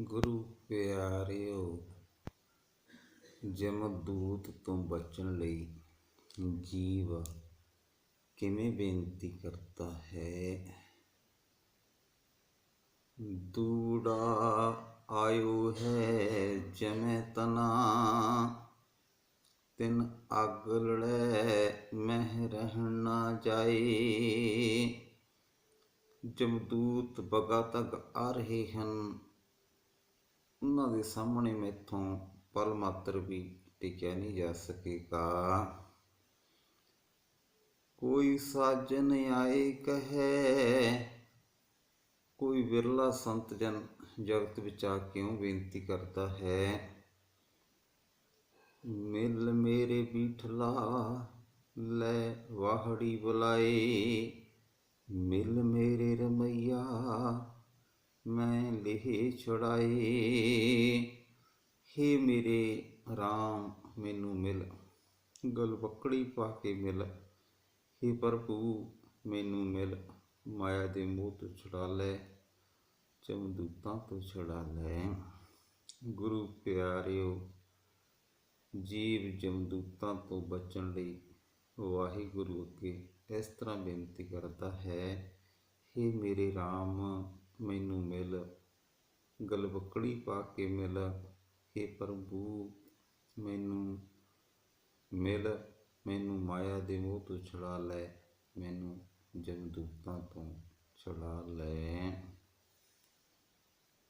ਗੁਰੂ ਪਿਆਰਿਓ ਜਮਦੂਤ ਤੋਂ ਬਚਣ ਲਈ ਜੀਵ ਕਿਵੇਂ ਬੇਨਤੀ ਕਰਦਾ ਹੈ ਦੂੜਾ ਆਇਓ ਹੈ ਜਮੈ ਤਨਾ ਤਿਨ ਅਗ ਲੜੈ ਮਹਿ ਰਹਿਣ ਨਾ ਜਾਏ ਜਮਦੂਤ ਬਗਾ ਤੱਕ ਆ ਰਹੇ ਹਨ ਉਹਨਾਂ ਦੇ ਸਾਹਮਣੇ ਮੈਥੋਂ ਪਲ ਮਾਤਰ ਵੀ ਟਿਕਿਆ ਨਹੀਂ ਜਾ ਸਕੇਗਾ। ਕੋਈ ਸਾਜਨ ਆਏ ਕਹੈ, ਕੋਈ ਵਿਰਲਾ ਸੰਤ ਜਨ ਜਗਤ ਵਿੱਚ ਆ ਕਿਉਂ ਬੇਨਤੀ ਕਰਦਾ ਹੈ? ਮਿਲ ਮੇਰੇ ਬੀਠਲਾ, ਲੈ ਵਾਹੜੀ ਬੁਲਾਏ, ਮਿਲ ਮੇਰੇ ਮੈਂ ਲਿਹ ਛੜਾਏ ਹੇ ਮੇਰੇ RAM ਮੈਨੂੰ ਮਿਲ। ਗਲਵਕੜੀ ਪਾ ਕੇ ਮਿਲ। ਹੇ ਪ੍ਰਭੂ, ਮੈਨੂੰ ਮਿਲ। ਮਾਇਆ ਦੇ ਮੋਹ ਤੋਂ ਛੁਡਾ ਲੈ। ਚਮਦੂਤਾਂ ਤੋਂ ਛੁਡਾ ਲੈ। ਗੁਰੂ ਪਿਆਰਿਓ, ਜੀਵ ਜਮਦੂਤਾਂ ਤੋਂ ਬਚਣ ਲਈ ਵਾਹਿਗੁਰੂ ਅੱਗੇ ਇਸ ਤਰ੍ਹਾਂ ਬੇਨਤੀ ਕਰਦਾ ਹੈ। ਹੇ ਮੇਰੇ RAM ਮੈਨੂੰ ਗਲਵਕੜੀ ਪਾ ਕੇ ਮਿਲ, ਹੇ ਪ੍ਰਭੂ, ਮੈਨੂੰ ਮਿਲ, ਮੈਨੂੰ ਮਾਇਆ ਦੇ ਮੋਹ ਤੋਂ ਛੁਡਾ ਲੈ, ਮੈਨੂੰ ਜਮਦੂਤਾਂ ਤੋਂ ਛੁਡਾ ਲੈ।